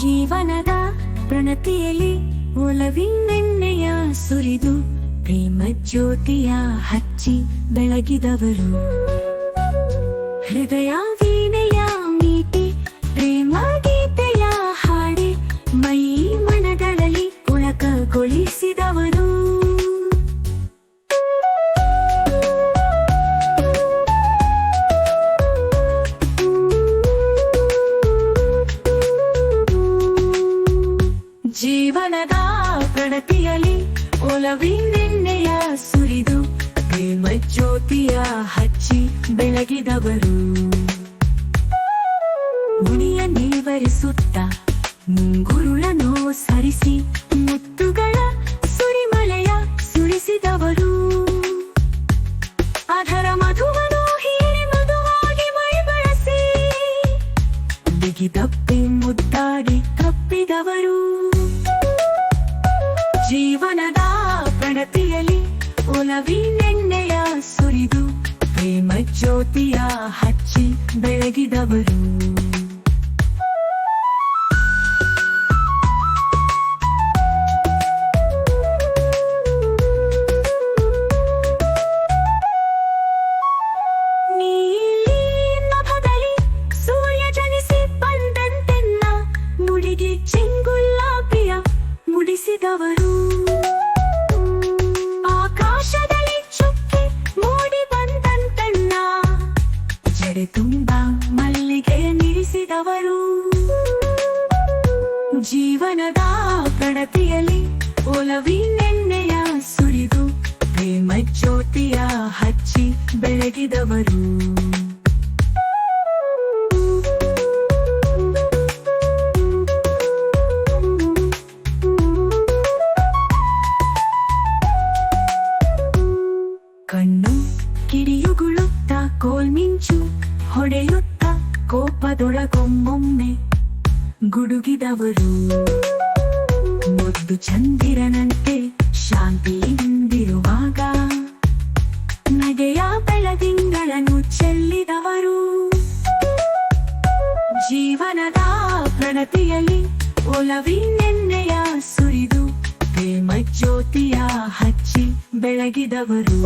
ಜೀವನದ ಪ್ರಣತಿಯಲ್ಲಿ ಒಲವಿನೆಣ್ಣೆಯ ಸುರಿದು ಪ್ರೇಮ ಜ್ಯೋತಿಯ ಹಚ್ಚಿ ಬೆಳಗಿದವರು. ಹೃದಯ ಜೀವನದ ಪ್ರಣತಿಯಲ್ಲಿ ಒಲವಿನೆಣ್ಣೆಯ ಸುರಿದು, ಪ್ರೇಮ ಜ್ಯೋತಿಯ ಹಚ್ಚಿ ಬೆಳಗಿದವರು. ಮುನಿಯ ನೀವರಿಸುತ್ತ, ಮುಂಗುರುಳನ್ನು ಸರಿಸಿ, ಮುತ್ತುಗಳ ಸುರಿಮಳೆಯ ಸುರಿಸಿದವರು. ಅದರ ಮಧುವನು ಹೀರಿ ಮಧುವಾಗಿ ಮೈ ಬಳಸಿ, ಬಿಗಿದಪ್ಪಿ ಮುದ್ದಾಗಿ ತಪ್ಪಿದವರು. ಜೀವನದ ಪ್ರಣತಿಯಲ್ಲಿ ಒಲವಿನೆಣ್ಣೆಯ ಸುರಿದು ಪ್ರೇಮ ಜ್ಯೋತಿಯ ಹಚ್ಚಿ ಬೆಳಗಿದವರು. ನೀಲಿ ಜಡೆ ತುಂಬ ಮಲ್ಲಿಗೆ ನಿಲ್ಲಿಸಿದವರು. ಜೀವನದ ಪ್ರಗತಿಯಲ್ಲಿ ಒಲವಿ ನೆನ್ನೆಯ ಸುರಿದು, ಪ್ರೇಮ ಜ್ಯೋತಿಯ ಹಚ್ಚಿ ಬೆಳಗಿದವರು. ಕಣ್ಣು ಕಿಡಿಯುಗುಳುತ್ತ ಕೋಲ್ಮಿಂಚು ಹೊಡೆಯುತ್ತ ಕೋಪದೊಳಗೊಮ್ಮೊಮ್ಮೆ ಗುಡುಗಿದವರು. ಮುದ್ದು ಚಂದಿರನಂತೆ ಶಾಂತಿಯಿಂದಿರುವಾಗ ನಗೆಯ ಬೆಳದಿಂಗಳನ್ನು ಚೆಲ್ಲಿದವರು ಜೀವನದ ಪ್ರಣತಿಯಲ್ಲಿ ಒಲವಿನೆಣ್ಣೆಯ ಸುರಿದು ಪ್ರೇಮ ಜ್ಯೋತಿಯ ಹಚ್ಚಿ ಬೆಳಗಿದವರು.